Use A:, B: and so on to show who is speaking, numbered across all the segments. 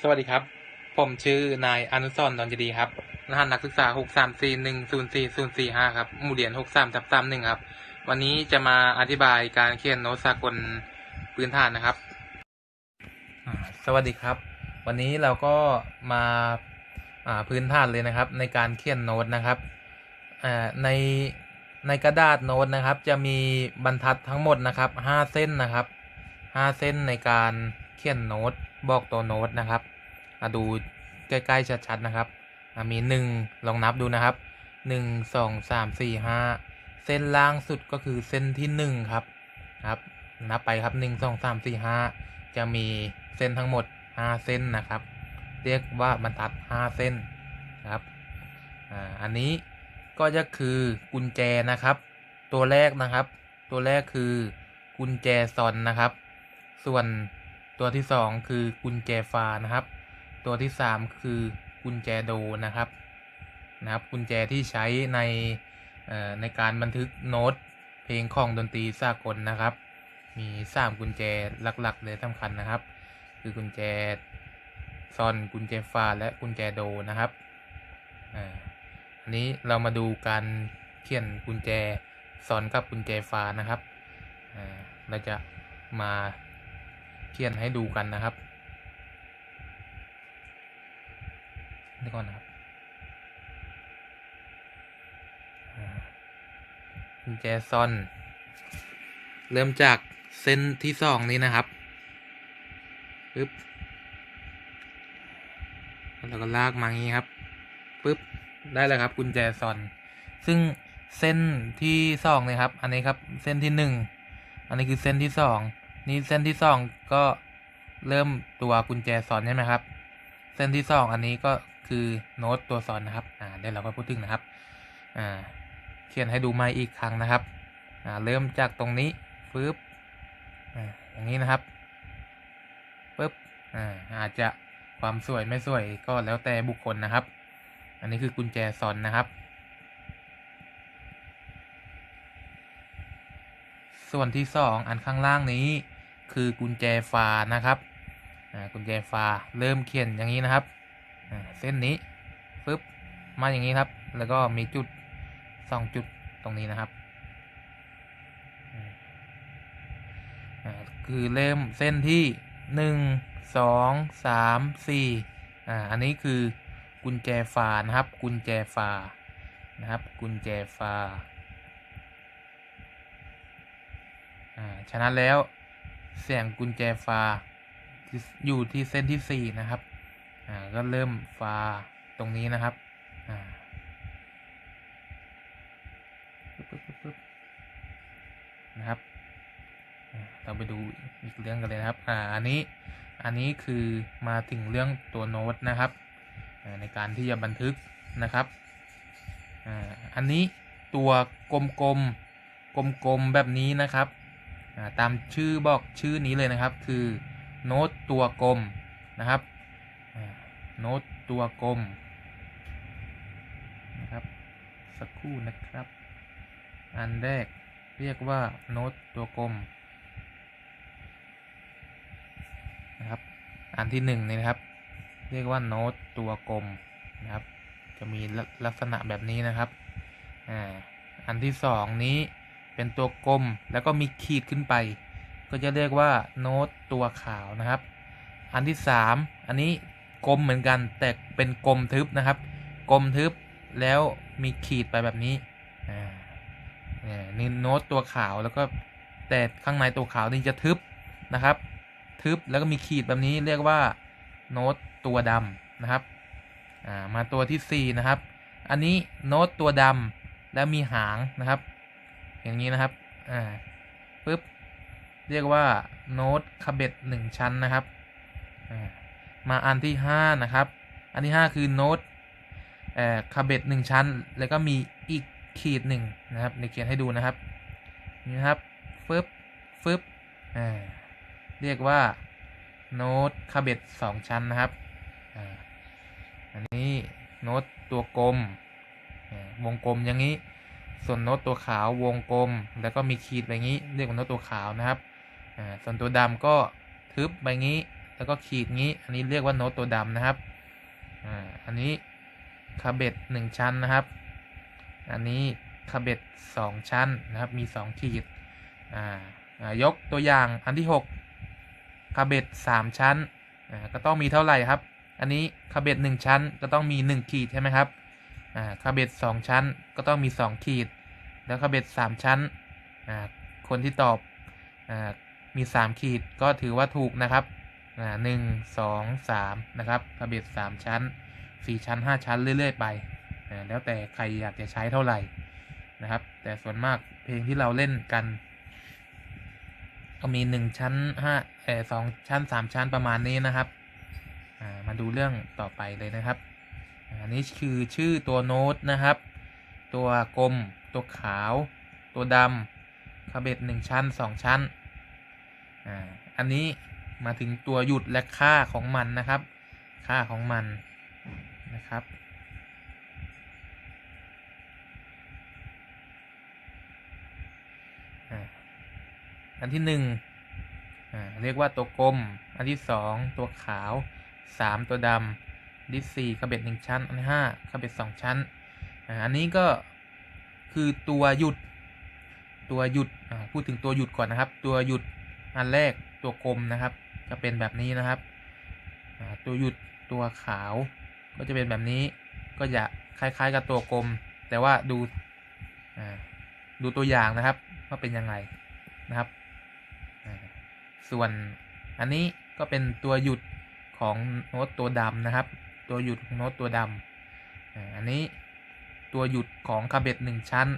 A: สวัสดีครับ ผมชื่อนายอนุสรณ์ดอนจดีครับ รหัสนักศึกษา 6 3 4 1 0 4 0 4 5 ครับ หมู่เหรียน6 3ทับ3 1ครับ วันนี้จะมาอธิบายการเขียนโน้ตสากลพื้นฐานนะครับ สวัสดีครับ วันนี้เราก็มาาพื้นฐานเลยนะครับ ในการเขียนโน้ตนะครับในในกระดาษโน้ตนะครับ จะมีบรรทัดทั้งหมดนะครับ 5 เส้นนะครับ 5 เส้นในการเขียนโน้ต บอกตัวโน้ตนะครับมาดูใกล้ๆชัดๆนะครับอะมี1ลองนับดูนะครับ1 2 3 4 5เส้นล่างสุดก็คือเส้นที่1ครับครับนับไปครับ1 2 3 4 5จะมีเส้นทั้งหมด5เส้นนะครับ เรียกว่าบรรทัด5เส้นครับอ่าอันนี้ก็จะคือกุญแจนะครับ ตัวแรกนะครับ ตัวแรกคือกุญแจซอนนะครับ ส่วน ตัวที่สองคือกุญแจฟ้านะครับ ตัวที่สามคือกุญแจโดนะครับนะครับ กุญแจที่ใช้ในในการบันทึกโน้ตเพลงของดนตรีสากลนะครับ มีสามกุญแจหลักๆเลยสำคัญนะครับ คือกุญแจซอนกุญแจฟ้าและกุญแจโดนะครับอันนี้เรามาดูการเขียนกุญแจซอนกับกุญแจฟ้านะครับเราจะมา เขียนให้ดูกันนะครับเดี๋ยวก่อนนะครับอ่ากุญแจซอน เริ่มจากเส้นที่สองนี้นะครับปึ๊บแล้วก็ลากมาอย่างนี้ครับปึ๊บได้แล้วครับกุญแจซอน ซึ่งเส้นที่สองเนี่ยครับ อันนี้ครับเส้นที่หนึ่งอันนี้คือเส้นที่สอง นี่เส้นที่สองก็เริ่มตัวกุญแจสอนใช่ไหมครับ เส้นที่สองอันนี้ก็คือโน้ตตัวสอนนะครับอ่าเดี๋ยวเราก็พูดถึงนะครับอ่าเขียนให้ดูใหม่อีกครั้งนะครับอ่าเริ่มจากตรงนี้ฟึบอ่าอย่างนี้นะครับปึ๊บอ่าอาจจะความสวยไม่สวยก็แล้วแต่บุคคลนะครับ อันนี้คือกุญแจสอนนะครับ ส่วนที่สองอันข้างล่างนี้ คือกุญแจฟานะครับอ่ากุญแจฟาเริ่มเขียนอย่างนี้นะครับอ่าเส้นนี้ฟึบมาอย่างนี้ครับ แล้วก็มีจุดสองจุดตรงนี้นะครับอ่าคือเริ่มเส้นที่หนึ่งสองสามสี่อ่าอันนี้คือกุญแจฟานะครับ กุญแจฟานะครับ กุญแจฟาอ่าฉะนั้นแล้ว เสียงกุญแจฟ้าอยู่ที่เส้นที่สี่นะครับ อ่า ก็เริ่มฟ้าตรงนี้นะครับ อ่านะครับ เราไปดูอีกเรื่องกันเลยนะครับ อ่า อันนี้ อันนี้คือมาถึงเรื่องตัวโน้ตนะครับ ในการที่จะบันทึกนะครับ อ่า อันนี้ตัวกลมๆ กลมๆ แบบนี้นะครับ ตามชื่อบอกชื่อนี้เลยนะครับ คือโน้ตตัวกลมนะครับโน้ตตัวกลมนะครับ สักครู่นะครับ อันแรกเรียกว่าโน้ตตัวกลมนะครับ อันที่หนึ่งนี่นะครับ เรียกว่าโน้ตตัวกลมนะครับ จะมีลักษณะแบบนี้นะครับอ่าอันที่สองนี้ เป็นตัวกลมแล้วก็มีขีดขึ้นไป ก็จะเรียกว่าโน้ตตัวขาวนะครับ อันที่สามอันนี้กลมเหมือนกันแต่เป็นกลมทึบนะครับ กลมทึบแล้วมีขีดไปแบบนี้นี่โน้ตตัวขาวแล้วก็แต่ข้างในตัวขาวนี่จะทึบนะครับ ทึบแล้วก็มีขีดแบบนี้เรียกว่าโน้ตตัวดำนะครับมาตัวที่สี่นะครับ อันนี้โน้ตตัวดำแล้วมีหางนะครับ อย่างนี้นะครับ อ่าปึ๊บ เรียกว่าโน้ตคาเบ็ดหนึ่งชั้นนะครับอ่ามาอันที่ห้านะครับ อันที่ห้าคือโน้ตเอ่อคาเบ็ดหนึ่งชั้น แล้วก็มีอีกขีดหนึ่งนะครับเดี๋ยวเขียนให้ดูนะครับ นี่ครับฟึบฟึบอ่าเรียกว่าโน้ตคาเบ็ดสองชั้นนะครับอ่าอันนี้โน้ตตัวกลมวงกลมอย่างนี้ ส่วนโน้ตตัวขาววงกลม แล้วก็มีขีดแบบนี้เรียกว่าโน้ตตัวขาวนะครับส่วนตัวดำก็ทึบแบบนี้ แล้วก็ขีดงี้ อันนี้เรียกว่าโน้ตตัวดำนะครับอันนี้คาเบ็ดหนึ่งชั้นนะครับ อันนี้คาเบ็ดสองชั้นนะครับ มีสองขีดยกตัวอย่างอันที่หกคาเบ็ดสามชั้นก็ต้องมีเท่าไหร่ครับ อันนี้คาเบ็ดหนึ่งชั้นก็ต้องมีหนึ่งขีดใช่ไหมครับ อ่าคาเบ็ดสองชั้นก็ต้องมีสองขีด แล้วคาเบ็ดสามชั้นอ่าคนที่ตอบอ่ามีสามขีดก็ถือว่าถูกนะครับอ่าหนึ่งสองสามนะครับคาเบ็ดสามชั้นสี่ชั้นห้าชั้นเรื่อย ๆ ไปอ่าแล้วแต่ใครอยากจะใช้เท่าไหร่นะครับ แต่ส่วนมากเพลงที่เราเล่นกันก็มีหนึ่งชั้นห้าเออสองชั้นสามชั้นประมาณนี้นะครับ อ่า มาดูเรื่องต่อไปเลยนะครับ อันนี้คือชื่อตัวโน้ตนะครับ ตัวกลม ตัวขาว ตัวดำคาเบ็ดหนึ่งชั้นสองชั้นอ่าอันนี้มาถึงตัวหยุดและค่าของมันนะครับ ค่าของมันนะครับอันที่หนึ่งอ่าเรียกว่าตัวกลม อันที่สองตัวขาวสามตัวดำ อันที่สี่ขบเบ็ดหนึ่งชั้น อันที่ห้าขบเบ็ดสองชั้นอ่าอันนี้ก็คือตัวหยุดตัวหยุดอ่าพูดถึงตัวหยุดก่อนนะครับ ตัวหยุดอันแรกตัวกลมนะครับ จะเป็นแบบนี้นะครับอ่าตัวหยุดตัวขาว ก็จะเป็นแบบนี้ ก็จะคล้ายๆ กับตัวกลม แต่ว่าดูอ่าดูตัวอย่างนะครับว่าเป็นยังไงนะครับอ่าส่วนอันนี้ก็เป็นตัวหยุดของโน้ตตัวดำนะครับ ตัวหยุดของโน้ตตัวดำอันนี้ตัวหยุดของคาเบ็ดหนึ่งชั้น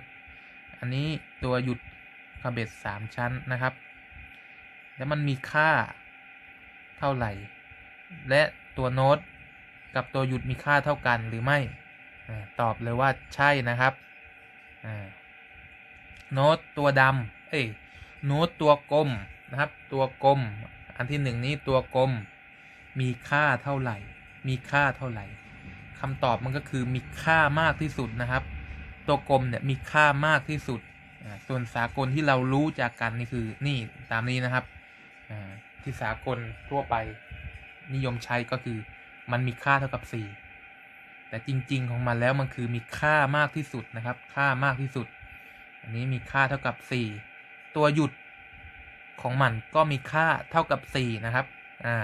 A: อันนี้ตัวหยุดคาเบ็ดสามชั้นนะครับ แล้วมันมีค่าเท่าไหร่ และตัวโน้ตกับตัวหยุดมีค่าเท่ากันหรือไม่ ตอบเลยว่าใช่นะครับ โน้ตตัวดำเอ้ยโน้ตตัวกลมนะครับ ตัวกลม อันที่หนึ่งนี้ตัวกลมมีค่าเท่าไหร่ มีค่าเท่าไหร่คำตอบมันก็คือมีค่ามากที่สุดนะครับ ตัวกลมเนี่ยมีค่ามากที่สุด ส่วนสากลที่เรารู้จากกันนี่คือนี่ตามนี้นะครับ ที่สากลทั่วไปนิยมใช้ก็คือมันมีค่าเท่ากับ 4 แต่จริง ๆ ของมันแล้วมันคือมีค่ามากที่สุดนะครับ ค่ามากที่สุด อันนี้มีค่าเท่ากับ 4 ตัวหยุดของมันก็มีค่าเท่ากับ 4 นะครับ อ่า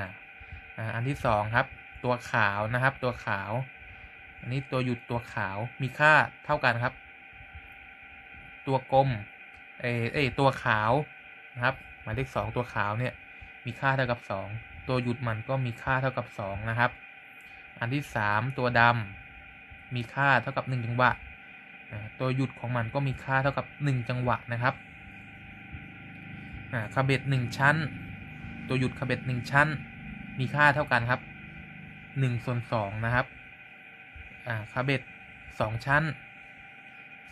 A: อ่าอันที่สองครับ ตัวขาวนะครับ ตัวขาว อันนี้ตัวหยุดตัวขาวมีค่าเท่ากันครับ ตัวกลมเอเอตัวขาวนะครับหมายเลขสองตัวขาวเนี่ยมีค่าเท่ากับสองตัวหยุดมันก็มีค่าเท่ากับสองนะครับ อันที่สามตัวดำมีค่าเท่ากับหนึ่งจังหวะ ตัวหยุดของมันก็มีค่าเท่ากับหนึ่งจังหวะนะครับอ่าคาเบ็ดหนึ่งชั้น ตัวหยุดคาเบ็ดหนึ่งชั้น มีค่าเท่ากันครับ หนึ่งส่วนสองนะครับ อ่าคาเบ็ดสองชั้น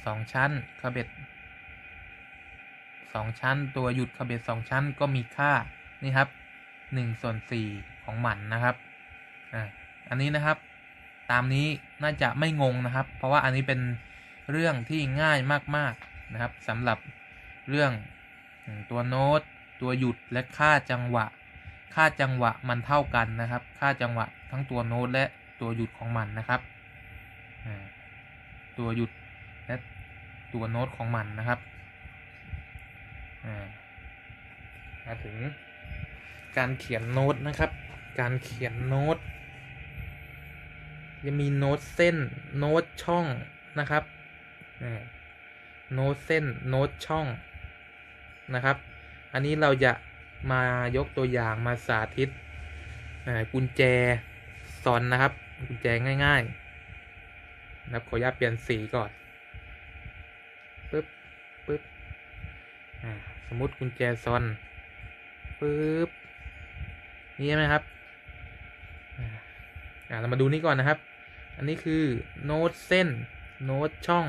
A: สองชั้นคาเบ็ดสองชั้น ตัวหยุดคาเบ็ดสองชั้นก็มีค่านี่ครับหนึ่งส่วนสี่ของมันนะครับ อ่า อันนี้นะครับ ตามนี้น่าจะไม่งงนะครับ เพราะว่าอันนี้เป็นเรื่องที่ง่ายมากๆนะครับสำหรับเรื่องตัวโน้ต ตัวหยุดและค่าจังหวะ ค่าจังหวะมันเท่ากันนะครับ ค่าจังหวะ ทั้งตัวโน้ตและตัวหยุดของมันนะครับ ตัวหยุดและตัวโน้ตของมันนะครับมาถึงการเขียนโน้ตนะครับ การเขียนโน้ตจะมีโน้ตเส้นโน้ตช่องนะครับโน้ตเส้นโน้ตช่องนะครับ อันนี้เราจะมายกตัวอย่างมาสาธิตกุญแจ ซอนนะครับกุญแจง่ายๆนะครับขออนุญาตเปลี่ยนสีก่อนปึ๊บปึ๊บสมมติกุญแจซอนปึ๊บนี่ใช่ไหมครับอ่าอ่าเรามาดูนี่ก่อนนะครับ อันนี้คือโน้ตเส้นโน้ตช่อง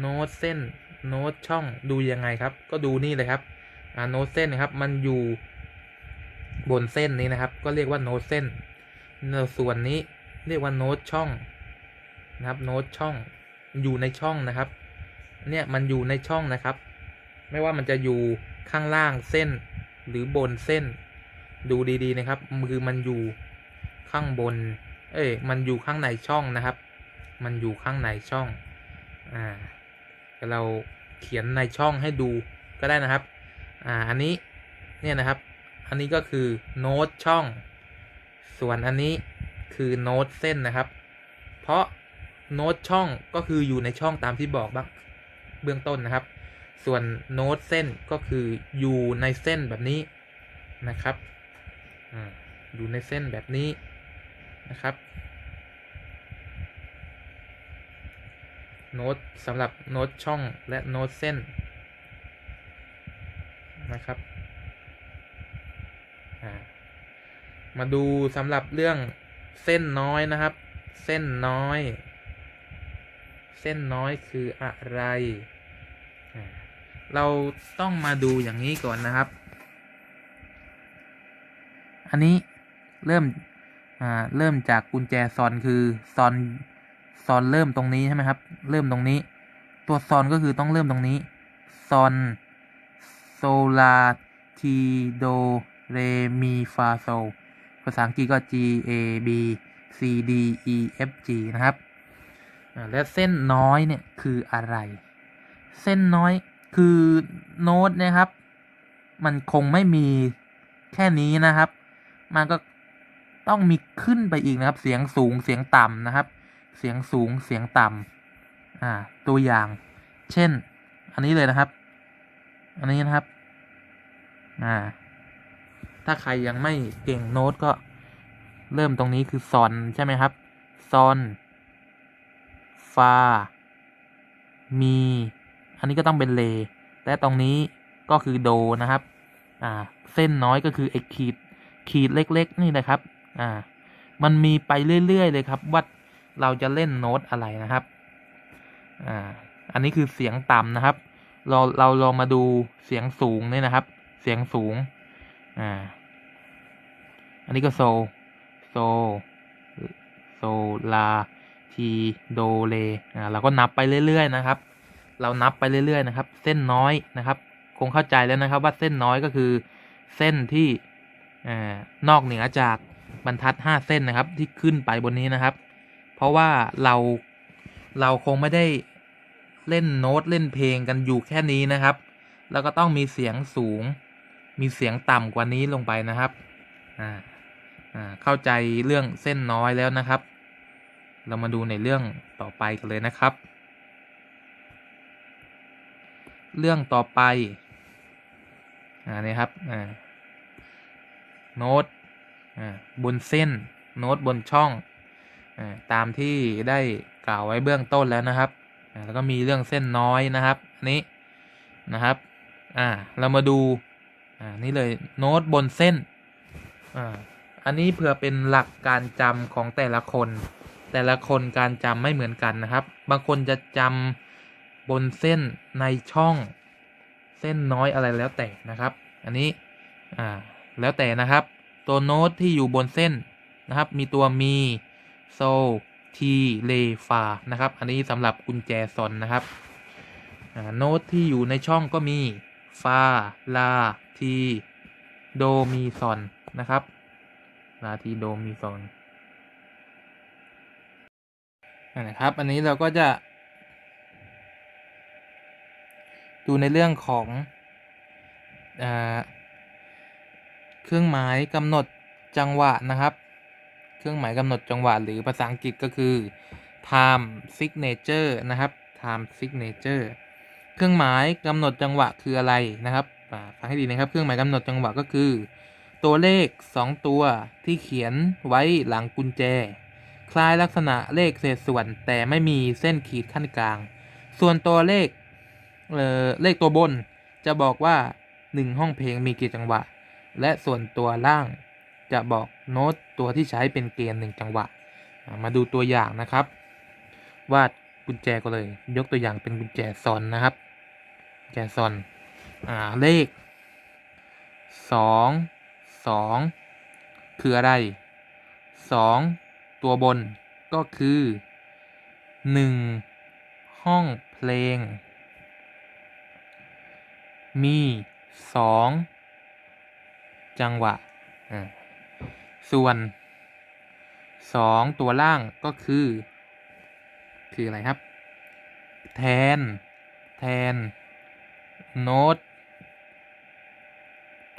A: โน้ตเส้นโน้ตช่องดูยังไงครับ ก็ดูนี่เลยครับอ่าโน้ตเส้นนะครับ มันอยู่บนเส้นนี้นะครับ ก็เรียกว่าโน้ตเส้น ส่วนนี้เรียกว่าโน้ตช่องนะครับโน้ตช่องอยู่ในช่องนะครับ เนี่ยมันอยู่ในช่องนะครับ ไม่ว่ามันจะอยู่ข้างล่างเส้น หรือบนเส้น ดูดีๆนะครับคือมันอยู่ข้างบน เอ้ยมันอยู่ข้างในช่องนะครับ มันอยู่ข้างในช่องอ่าเราเขียนในช่องให้ดูก็ได้นะครับอ่าอันนี้เนี่ยนะครับ อันนี้ก็คือโน้ตช่อง ส่วนอันนี้คือโน้ตเส้นนะครับ เพราะโน้ตช่องก็คืออยู่ในช่องตามที่บอกบ้างเบื้องต้นนะครับ ส่วนโน้ตเส้นก็คืออยู่ในเส้นแบบนี้นะครับออยู่ในเส้นแบบนี้นะครับโน้ตสำหรับโน้ตช่องและโน้ตเส้นนะครับ อ่า มาดูสำหรับเรื่องเส้นน้อยนะครับ เส้นน้อย เส้นน้อยคืออะไร เราต้องมาดูอย่างนี้ก่อนนะครับ อันนี้เริ่มเริ่มจากกุญแจซอนคือซอนซอนเริ่มตรงนี้ใช่ไหมครับ เริ่มตรงนี้ ตัวซอนก็คือต้องเริ่มตรงนี้ซอนโซลาทีโดเรมีฟาโซ ภาษาอังกฤษก็ G A B C D E F G นะครับ และเส้นน้อยเนี่ยคืออะไร เส้นน้อยคือโน้ตนะครับ มันคงไม่มีแค่นี้นะครับ มันก็ต้องมีขึ้นไปอีกนะครับ เสียงสูงเสียงต่ำนะครับ เสียงสูงเสียงต่ำอ่า ตัวอย่าง เช่น อันนี้เลยนะครับ อันนี้นะครับ อ่า ถ้าใครยังไม่เก่งโน้ตก็เริ่มตรงนี้คือซอนใช่ไหมครับซอน ฟา มี อันนี้ก็ต้องเป็นเล และตรงนี้ก็คือโดนะครับ อ่า เส้นน้อยก็คือไอ้ขีด ขีดเล็ก ๆ นี่นะครับ อ่า มันมีไปเรื่อย ๆ เลยครับ ว่าเราจะเล่นโน้ตอะไรนะครับ อ่า อันนี้คือเสียงต่ำนะครับ เราเราลองมาดูเสียงสูงนี่นะครับ เสียงสูง อ่า อันนี้ก็โซ โซ โซลา ทีโดเลอ่าเราก็นับไปเรื่อยๆนะครับ เรานับไปเรื่อยๆนะครับ เส้นน้อยนะครับ คงเข้าใจแล้วนะครับ ว่าเส้นน้อยก็คือเส้นที่อ่านอกเหนือจากบรรทัดห้าเส้นนะครับ ที่ขึ้นไปบนนี้นะครับ เพราะว่าเราเราคงไม่ได้เล่นโน้ตเล่นเพลงกันอยู่แค่นี้นะครับ แล้วก็ต้องมีเสียงสูง มีเสียงต่ำกว่านี้ลงไปนะครับอ่าอ่าเข้าใจเรื่องเส้นน้อยแล้วนะครับ เรามาดูในเรื่องต่อไปกันเลยนะครับ เรื่องต่อไปอ่านี่ครับอ่าโน้ตอ่าบนเส้นโน้ตบนช่องอ่าตามที่ได้กล่าวไว้เบื้องต้นแล้วนะครับอ่าแล้วก็มีเรื่องเส้นน้อยนะครับอันนี้นะครับ อ่า เรามาดู อ่านี่เลยโน้ตบนเส้นอ่าอันนี้เพื่อเป็นหลักการจำของแต่ละคน แต่ละคนการจำไม่เหมือนกันนะครับ บางคนจะจำบนเส้นในช่องเส้นน้อยอะไรแล้วแต่นะครับ อันนี้อ่าแล้วแต่นะครับตัวโน้ตที่อยู่บนเส้นนะครับ มีตัวมีโซทีเลฟานะครับ อันนี้สำหรับกุญแจซอนนะครับโน้ตที่อยู่ในช่องก็มีฟาลา ทีโดมีซอนนะครับลาทีโดมีซอนนะครับ อันนี้เราก็จะ ดูในเรื่องของอเครื่องหมายกำหนดจังหวะนะครับ เครื่องหมายกำหนดจังหวะหรือภาษาอังกฤษก็คือ time signature นะครับ time signature เครื่องหมายกำหนดจังหวะคืออะไรนะครับ ฟังให้ดีนะครับ เครื่องหมายกำหนดจังหวะก็คือ ตัวเลข 2 ตัวที่เขียนไว้หลังกุญแจ คล้ายลักษณะเลขเศษส่วนแต่ไม่มีเส้นขีดขั้นกลาง ส่วนตัวเลขเอ่อเลขตัวบนจะบอกว่า 1 ห้องเพลงมีกี่จังหวะ และส่วนตัวล่างจะบอกโน้ตตัวที่ใช้เป็นเกณฑ์หนึ่งจังหวะ มาดูตัวอย่างนะครับ วาดกุญแจก็เลย ยกตัวอย่างเป็นกุญแจซอนนะครับ กุญแจซอน อ่าเลขสองสองคืออะไรสองตัวบนก็คือหนึ่งห้องเพลง มีสองจังหวะอ่าส่วนสองตัวล่างก็คือ คืออะไรครับ แทน แทน โน้ต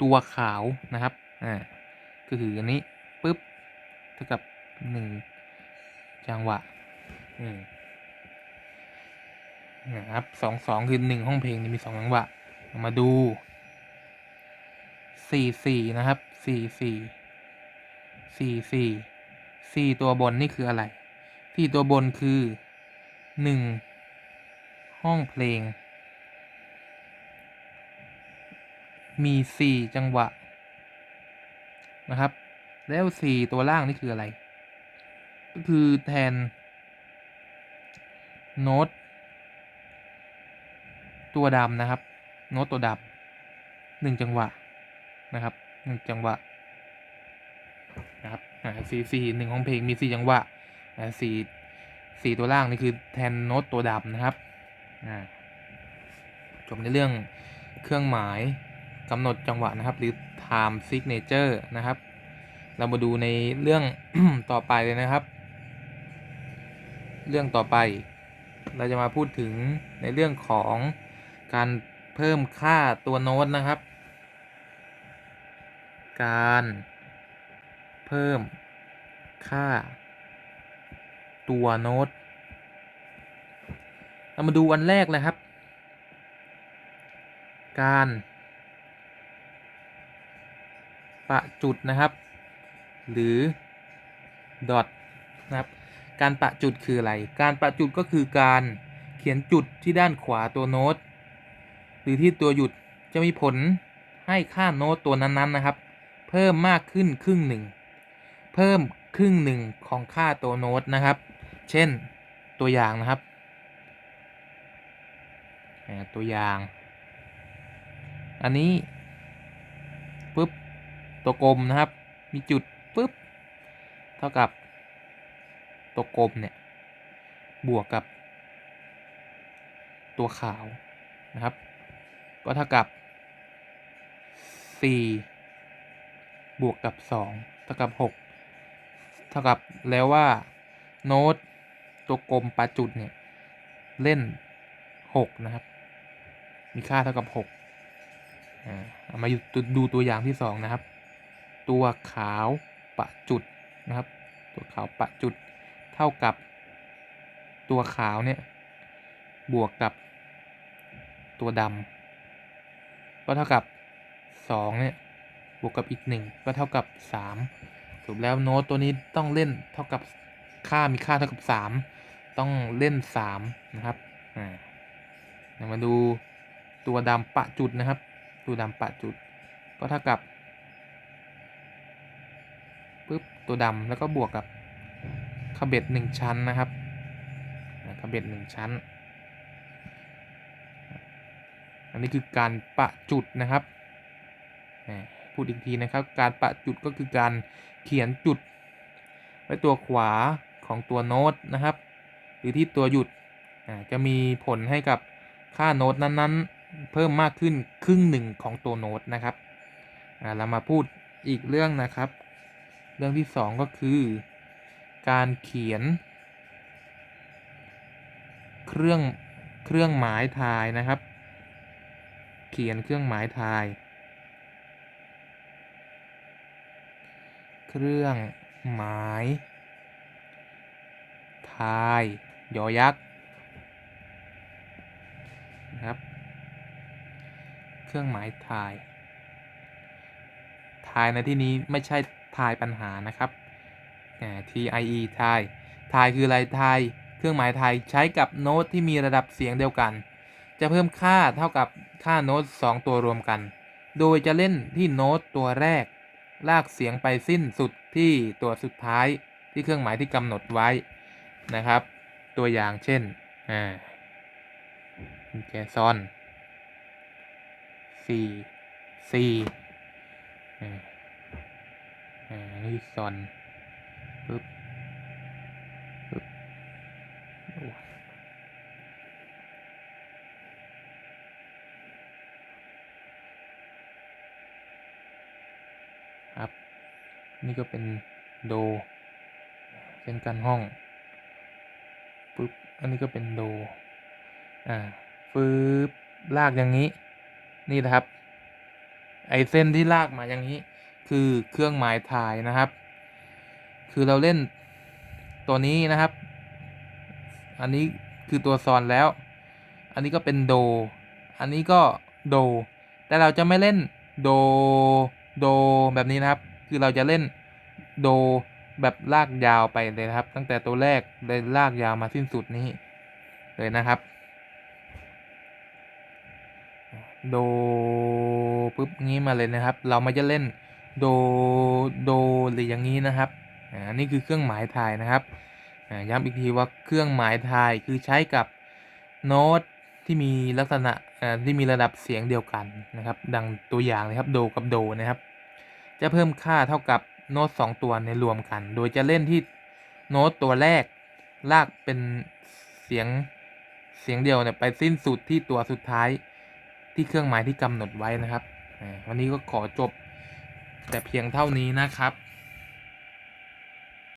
A: ตัวขาวนะครับ อ่า ก็คืออันนี้ปุ๊บ เท่ากับหนึ่งจังหวะอืมนะครับสองสองคือหนึ่งห้องเพลงนี่มีสองจังหวะ มาดูสี่สี่นะครับสี่สี่สี่สี่สี่ตัวบนนี่คืออะไรสี่ตัวบนคือหนึ่งห้องเพลง มีสี่จังหวะ นะครับ แล้วสี่ตัวล่าง นี่ คืออะไร ก็คือแทน โน้ต ตัวดำนะครับ โน้ต ตัวดำหนึ่งจังหวะ นะครับหนึ่งจังหวะ นะครับอ่าสี่สี่หนึ่งของเพลงมีสี่จังหวะอ่าสี่สี่ตัวล่างนี่คือแทนโน้ตตัวดำนะครับจบในเรื่องเครื่องหมาย กำหนดจังหวะนะครับ หรือ time signature นะครับ เรามาดูในเรื่องต่อไปเลยนะครับ เรื่องต่อไป เราจะมาพูดถึงในเรื่องของการเพิ่มค่าตัวโน้ตนะครับ การเพิ่มค่าตัวโน้ต เรามาดูอันแรกเลยครับ การ ประจุดนะครับ หรือดอทนะครับ การประจุดคืออะไร การประจุดก็คือการเขียนจุดที่ด้านขวาตัวโน้ต หรือที่ตัวหยุดจะมีผลให้ค่าโน้ตตัวนั้นๆนะครับ เพิ่มมากขึ้นครึ่งหนึ่ง เพิ่มครึ่งหนึ่งของค่าตัวโน้ตนะครับ เช่นตัวอย่างนะครับ ตัวอย่าง อันนี้ปุ๊บ ตัวกลมนะครับ มีจุดปุ๊บ เท่ากับ ตัวกลมเนี่ย บวกกับ ตัวขาวนะครับ ก็เท่ากับ 4 บวกกับ 2 เท่ากับ 6 เท่ากับแล้วว่า โน้ตตัวกลมปาจุดเนี่ย เล่น 6 นะครับ มีค่าเท่ากับ 6 อ่าเอามาดูตัวอย่างที่ 2 นะครับ ตัวขาวปะจุดนะครับ ตัวขาวปะจุดเท่ากับ ตัวขาวเนี่ยบวกกับ ตัวดำก็เท่ากับ2เนี่ยบวกกับอีก 1 ก็เท่ากับ 3 ถูกแล้วโน้ตตัวนี้ต้องเล่นเท่ากับค่ามีค่าเท่ากับ 3 ต้องเล่น 3 นะครับอ่ามาดูตัวดำปะจุดนะครับ ตัวดำปะจุด ก็เท่ากับ ตัวดำแล้วก็บวกกับขบเบ็ดหนึ่งชั้นนะครับขบเบ็ดหนึ่งชั้น อันนี้คือการปะจุดนะครับพูดอีกทีนะครับ การปะจุดก็คือการเขียนจุด ไว้ตัวขวาของตัวโน้ตนะครับ หรือที่ตัวหยุดจะมีผลให้กับค่าโน้ตนั้นๆ เพิ่มมากขึ้นครึ่งหนึ่งของตัวโน้ตนะครับเรามาพูดอีกเรื่องนะครับ เรื่องที่สองก็คือ การเขียน เครื่องเครื่องหมายทายนะครับ เขียนเครื่องหมายทาย เครื่องหมายทายยอยักษ์นะครับ เครื่องหมายทาย ทายในที่นี้ไม่ใช่ ทายปัญหานะครับ TIE ทายทายคืออะไรทายเครื่องหมายทายใช้กับโน้ตที่มีระดับเสียงเดียวกัน จะเพิ่มค่าเท่ากับค่าโน้ต 2 ตัวรวมกัน โดยจะเล่นที่โน้ตตัวแรก ลากเสียงไปสิ้นสุดที่ตัวสุดท้ายที่เครื่องหมายที่กำหนดไว้นะครับ ตัวอย่างเช่นอ่าแกซอนสี่สี่อ่า อ่านี่ซอนปึ๊บปึ๊บโอ้ครับ นี่ก็เป็นโด เช่นกันห้องปึ๊บอันนี้ก็เป็นโด อ่าฟืบลากอย่างนี้ นี่นะครับ ไอเส้นที่ลากมาอย่างนี้ คือเครื่องหมายถ่ายนะครับ คือเราเล่นตัวนี้นะครับ อันนี้คือตัวซอนแล้ว อันนี้ก็เป็นโด อันนี้ก็โด แต่เราจะไม่เล่นโด โดแบบนี้นะครับ คือเราจะเล่นโดแบบลากยาวไปเลยนะครับ ตั้งแต่ตัวแรกเลยลากยาวมาสิ้นสุดนี้เลยนะครับ โดปุ๊บงี้มาเลยนะครับ เราไม่จะเล่น โดโดหรืออย่างนี้นะครับอ่านี่คือเครื่องหมายทายนะครับอ่าย้ำอีกทีว่าเครื่องหมายทายคือใช้กับโน้ตที่มีลักษณะอ่าที่มีระดับเสียงเดียวกันนะครับ ดังตัวอย่างเลยครับโดกับโดนะครับ จะเพิ่มค่าเท่ากับโน้ตสองตัวในรวมกัน โดยจะเล่นที่โน้ตตัวแรกลากเป็นเสียงเสียงเดียวเนี่ยไปสิ้นสุดที่ตัวสุดท้ายที่เครื่องหมายที่กำหนดไว้นะครับวันนี้ก็ขอจบ แต่เพียงเท่านี้นะครับ